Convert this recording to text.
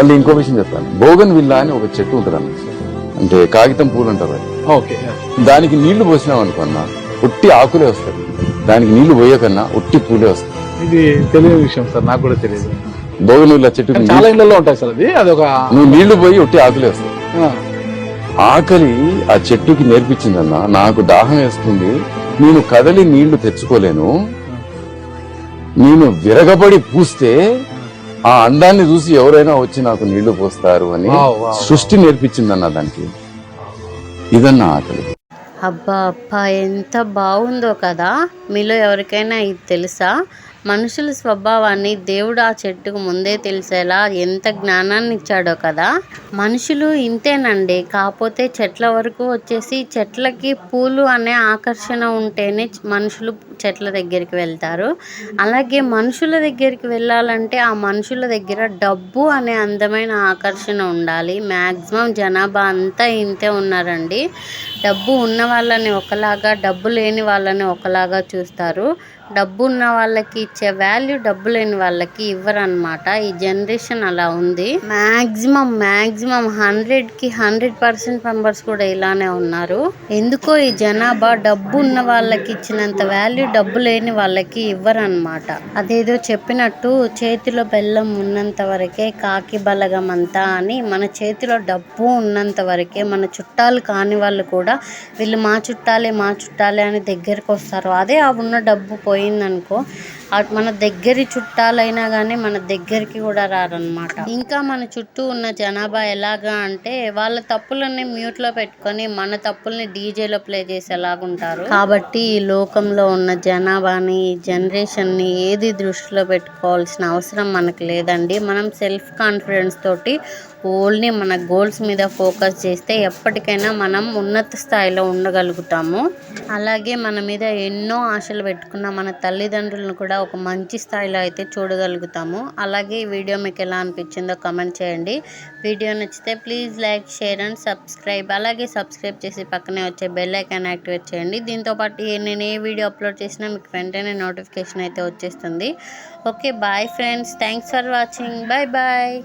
మళ్ళీ ఇంకో విషయం చెప్తాను. బోగన్ విల్లా అని ఒక చెట్టు ఉంటుంది అంటే కాగితం పూలు అంటారు అది. ఓకే దానికి నీళ్ళు పోసినాం అనుకున్నా ఉట్టి ఆకులే వస్తాయి. దానికి నీళ్ళు పోయకన్నా ఉట్టి పూలే వస్తాయి. ఇది తెలియని విషయం సార్ నాకు కూడా తెలియదు. బోగన్ విల్లా చెట్టు చాలా ఇళ్ళలో ఉంటాయి సార్ అది అది ఒక నువ్వు నీళ్ళు పోయి ఉట్టి ఆకులే వస్తాయి. ఆకలి ఆ చెట్టుకి నేర్పించిందన్న నాకు దాహం వేస్తుంది నేను కదలి నీళ్ళు తెచ్చుకోలేను నేను విరగబడి పూస్తే ఆ అందాన్ని చూసి ఎవరైనా వచ్చి నాకు నీళ్ళు పోస్తారు అని. సృష్టి నేర్పించిందన్న దానికి. ఇదన్న ఆకలి. అబ్బా అబ్బా ఎంత బాగుందో కదా. మీలో ఎవరికైనా ఇది తెలుసా? మనుషుల స్వభావాన్ని దేవుడు ఆ చెట్టుకు ముందే తెలిసేలా ఎంత జ్ఞానాన్ని ఇచ్చాడో కదా? మనుషులు ఇంతేనండి. కాకపోతే చెట్ల వరకు వచ్చేసి చెట్లకి పూలు అనే ఆకర్షణ ఉంటేనే మనుషులు చెట్ల దగ్గరికి వెళ్తారు. అలాగే మనుషుల దగ్గరికి వెళ్ళాలంటే ఆ మనుషుల దగ్గర డబ్బు అనే అందమైన ఆకర్షణ ఉండాలి. మ్యాక్సిమం జనాభా అంతా ఇంతే ఉన్నారండి. డబ్బు ఉన్న వాళ్ళని ఒకలాగా డబ్బు లేని వాళ్ళని ఒకలాగా చూస్తారు. డబ్బు ఉన్న వాళ్ళకి ఇచ్చే వాల్యూ డబ్బు లేని వాళ్ళకి ఇవ్వరన్నమాట. ఈ జనరేషన్ అలా ఉంది. మ్యాక్సిమం మ్యాక్సిమం హండ్రెడ్కి హండ్రెడ్ పర్సెంట్ మెంబర్స్ కూడా ఇలానే ఉన్నారు. ఎందుకో ఈ జనాభా డబ్బు ఉన్న వాళ్ళకి ఇచ్చినంత వాల్యూ డబ్బు లేని వాళ్ళకి ఇవ్వరన్నమాట. అదేదో చెప్పినట్టు చేతిలో బెల్లం ఉన్నంత వరకే కాకి బలగం అంతా అని మన చేతిలో డబ్బు ఉన్నంత వరకే మన చుట్టాలు కాని వాళ్ళు కూడా వీళ్ళు మా చుట్టాలే మా చుట్టాలే అని దగ్గరకు వస్తారు అదే ఆ ఉన్న డబ్బు పోయి పోయిందనుకో మన దగ్గరి చుట్టాలైనా కానీ మన దగ్గరికి కూడా రారనమాట ఇంకా మన చుట్టూ ఉన్న జనాభా ఎలాగా అంటే వాళ్ళ తప్పులన్నీ మ్యూట్లో పెట్టుకొని మన తప్పుల్ని డీజేలో ప్లే చేసేలాగుంటారు. కాబట్టి ఈ లోకంలో ఉన్న జనాభాని జనరేషన్ని జనరేషన్ని ఏది దృష్టిలో పెట్టుకోవాల్సిన అవసరం మనకు లేదండి. మనం సెల్ఫ్ కాన్ఫిడెన్స్ తోటి ఓన్లీ మన గోల్స్ మీద ఫోకస్ చేస్తే ఎప్పటికైనా మనం ఉన్నత స్థాయిలో ఉండగలుగుతాము. అలాగే మన మీద ఎన్నో ఆశలు పెట్టుకున్న మన తల్లిదండ్రులను కూడా ఒక మంచి స్థాయిలో అయితే చూడగలుగుతాము. అలాగే ఈ వీడియో మీకు ఎలా అనిపించిందో కమెంట్ చేయండి. వీడియో నచ్చితే please like share and subscribe అలాగే సబ్స్క్రైబ్ చేసి పక్కనే వచ్చే బెల్ ఐకాన్ యాక్టివేట్ చేయండి. దీంతోపాటు నేను ఏ వీడియో అప్లోడ్ చేసినా మీకు వెంటనే నోటిఫికేషన్ అయితే వచ్చేస్తుంది. Okay bye friends thanks for watching bye bye